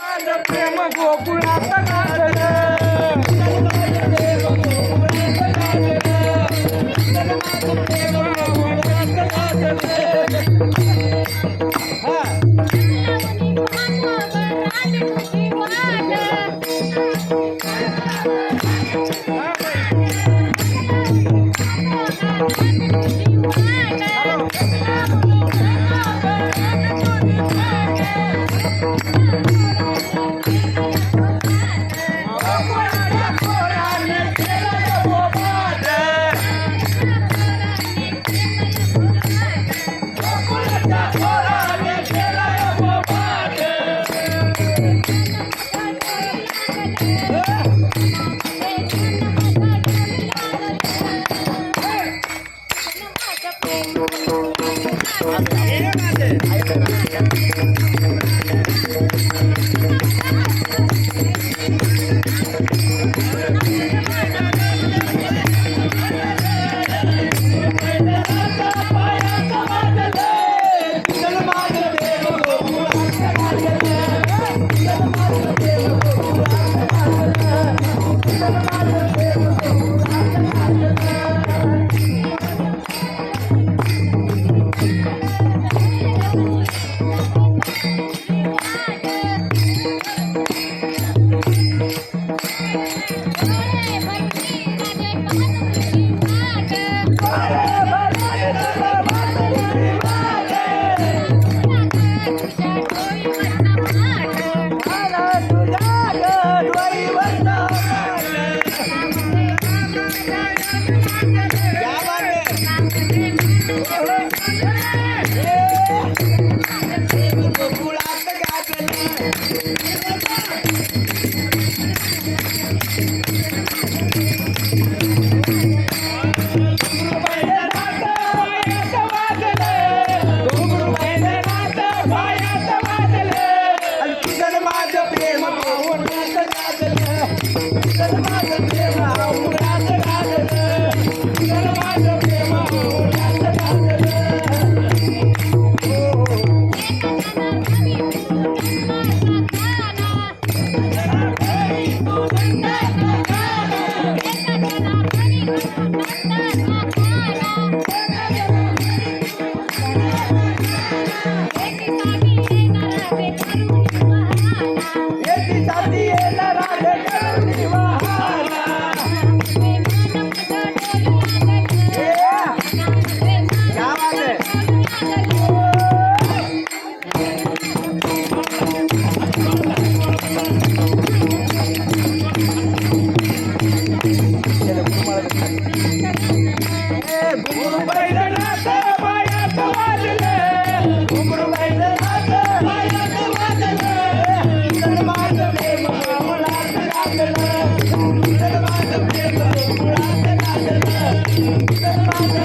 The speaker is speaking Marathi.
माझं प्रेम गोकुळात नांदलं. गोकुळाच्या Thank you. Thank you. சாத்தி எல்லாரும். Thank you.